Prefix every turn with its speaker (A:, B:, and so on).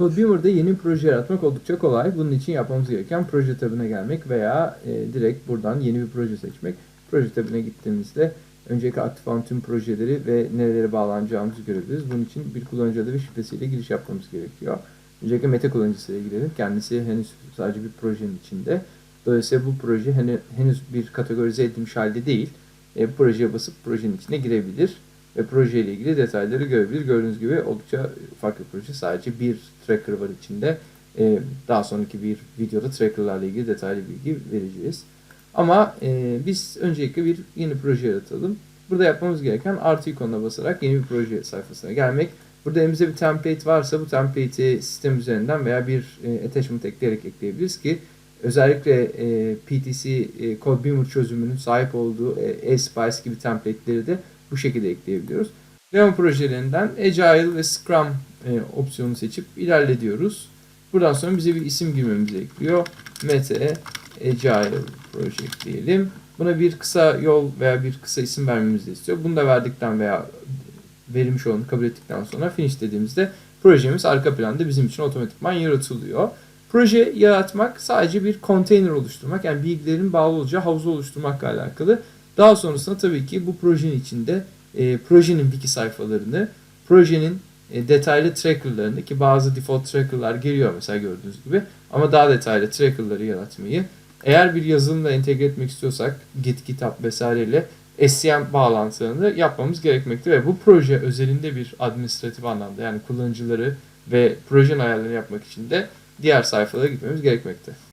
A: CodeBeamer'da yeni bir proje yaratmak oldukça kolay. Bunun için yapmamız gereken proje tabına gelmek veya e, direkt buradan yeni bir proje seçmek. Proje tabine gittiğimizde öncelikle aktif olan tüm projeleri ve nerelere bağlanacağımızı görebiliriz. Bunun için bir kullanıcı adı ve şifresiyle giriş yapmamız gerekiyor. Öncelikle Meta kullanıcısıyla girelim. Kendisi henüz sadece bir projenin içinde. Dolayısıyla bu proje henüz bir kategorize edilmiş halde değil. E, projeye basıp projenin içine girebilir ve projeyle ilgili detayları görebilir. Gördüğünüz gibi oldukça farklı proje. Sadece bir tracker var içinde. E, daha sonraki bir videoda trackerlarla ilgili detaylı bilgi vereceğiz. Ama e, biz öncelikle bir yeni proje yaratalım. Burada yapmamız gereken artı ikonuna basarak yeni bir proje sayfasına gelmek. Burada elimizde bir template varsa bu template'i sistem üzerinden veya bir e, attachment ekleyerek ekleyebiliriz ki özellikle e, PTC e, CodeBeamer çözümünün sahip olduğu e, Espice gibi template'leri de bu şekilde ekleyebiliyoruz. Demo projelerinden Agile ve Scrum e, opsiyonu seçip ilerlediyoruz. Buradan sonra bize bir isim girmemizi ekliyor. Mete Agile Project diyelim. Buna bir kısa yol veya bir kısa isim vermemizi istiyor. Bunu da verdikten veya verilmiş olanı kabul ettikten sonra finish dediğimizde projemiz arka planda bizim için otomatikman yaratılıyor. Proje yaratmak sadece bir konteyner oluşturmak yani bilgilerin bağlı olacağı havuzu oluşturmakla alakalı. Daha sonrasında tabii ki bu projenin içinde e, projenin wiki sayfalarını, projenin e, detaylı trackerlarını ki bazı default trackerlar geliyor mesela gördüğünüz gibi ama daha detaylı trackerları yaratmayı eğer bir yazılımla entegre etmek istiyorsak Git, GitHub vesaireyle SCM bağlantılarını yapmamız gerekmekte ve bu proje özelinde bir administratif anlamda yani kullanıcıları ve projenin ayarlarını yapmak için de diğer sayfalara gitmemiz gerekmekte.